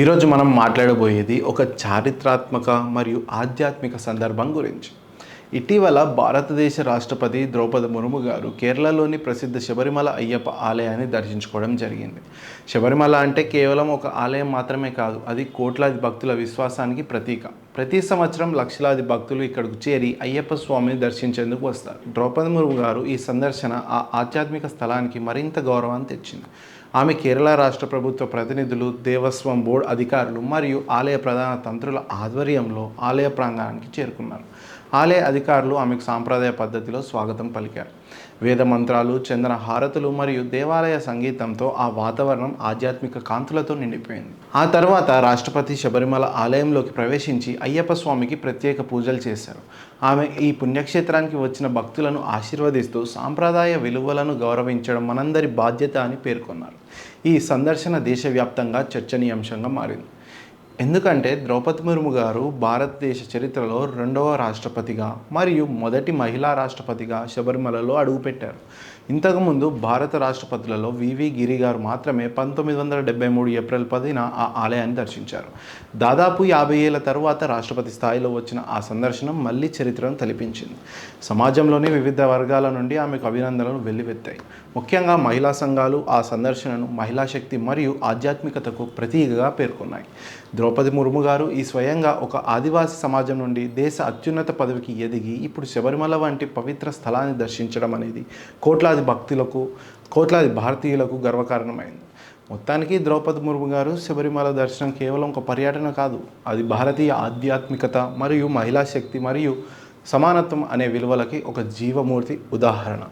ఈరోజు మనం మాట్లాడబోయేది ఒక చారిత్రాత్మక మరియు ఆధ్యాత్మిక సందర్భం గురించి. ఇటీవల భారతదేశ రాష్ట్రపతి ద్రౌపది ముర్ము గారు కేరళలోని ప్రసిద్ధ శబరిమల అయ్యప్ప ఆలయాన్ని దర్శించుకోవడం జరిగింది. శబరిమల అంటే కేవలం ఒక ఆలయం మాత్రమే కాదు అది కోట్లాది భక్తుల విశ్వాసానికి ప్రతీక. ప్రతి సంవత్సరం లక్షలాది భక్తులు ఇక్కడకు చేరి అయ్యప్ప స్వామిని దర్శించేందుకు వస్తారు. ద్రౌపది ముర్ము గారు ఈ సందర్శన ఆ ఆధ్యాత్మిక స్థలానికి మరింత గౌరవాన్ని తెచ్చింది. ఆమె కేరళ రాష్ట్ర ప్రభుత్వ ప్రతినిధులు దేవస్వం బోర్డు అధికారులు మరియు ఆలయ ప్రధాన తంత్రుల ఆధ్వర్యంలో ఆలయ ప్రాంగణానికి చేరుకున్నారు. ఆలయ అధికారులు ఆమెకు సాంప్రదాయ పద్ధతిలో స్వాగతం పలికారు. వేద మంత్రాలు చందన హారతులు మరియు దేవాలయ సంగీతంతో ఆ వాతావరణం ఆధ్యాత్మిక కాంతులతో నిండిపోయింది. ఆ తర్వాత రాష్ట్రపతి శబరిమల ఆలయంలోకి ప్రవేశించి అయ్యప్ప స్వామికి ప్రత్యేక పూజలు చేశారు. ఆమె ఈ పుణ్యక్షేత్రానికి వచ్చిన భక్తులను ఆశీర్వదిస్తూ సాంప్రదాయ విలువలను గౌరవించడం మనందరి బాధ్యత అని పేర్కొన్నారు. ఈ సందర్శన దేశవ్యాప్తంగా చర్చనీయాంశంగా మారింది. ఎందుకంటే ద్రౌపది ముర్ము గారు భారతదేశ చరిత్రలో రెండవ రాష్ట్రపతిగా మరియు మొదటి మహిళా రాష్ట్రపతిగా శబరిమలలో అడుగుపెట్టారు. ఇంతకుముందు భారత రాష్ట్రపతులలో వివి గిరి గారు మాత్రమే పంతొమ్మిది వందల డెబ్బై మూడు ఏప్రిల్ పదిన ఆ ఆలయాన్ని దర్శించారు. దాదాపు యాభై ఏళ్ళ తరువాత రాష్ట్రపతి స్థాయిలో వచ్చిన ఆ సందర్శనం మళ్ళీ చరిత్రను తలిపించింది. సమాజంలోని వివిధ వర్గాల నుండి ఆమెకు అభినందనలు వెల్లువెత్తాయి. ముఖ్యంగా మహిళా సంఘాలు ఆ సందర్శనను మహిళా శక్తి మరియు ఆధ్యాత్మికతకు ప్రతీకగా పేర్కొన్నాయి. ద్రౌపది ముర్ము గారు ఈ స్వయంగా ఒక ఆదివాసీ సమాజం నుండి దేశ అత్యున్నత పదవికి ఎదిగి ఇప్పుడు శబరిమల వంటి పవిత్ర స్థలాన్ని దర్శించడం అనేది కోట్లాది భక్తులకు కోట్లాది భారతీయులకు గర్వకారణమైంది. మొత్తానికి ద్రౌపది ముర్ము గారు శబరిమల దర్శనం కేవలం ఒక పర్యటన కాదు అది భారతీయ ఆధ్యాత్మికత మరియు మహిళా శక్తి మరియు సమానత్వం అనే విలువలకి ఒక జీవమూర్తి ఉదాహరణ.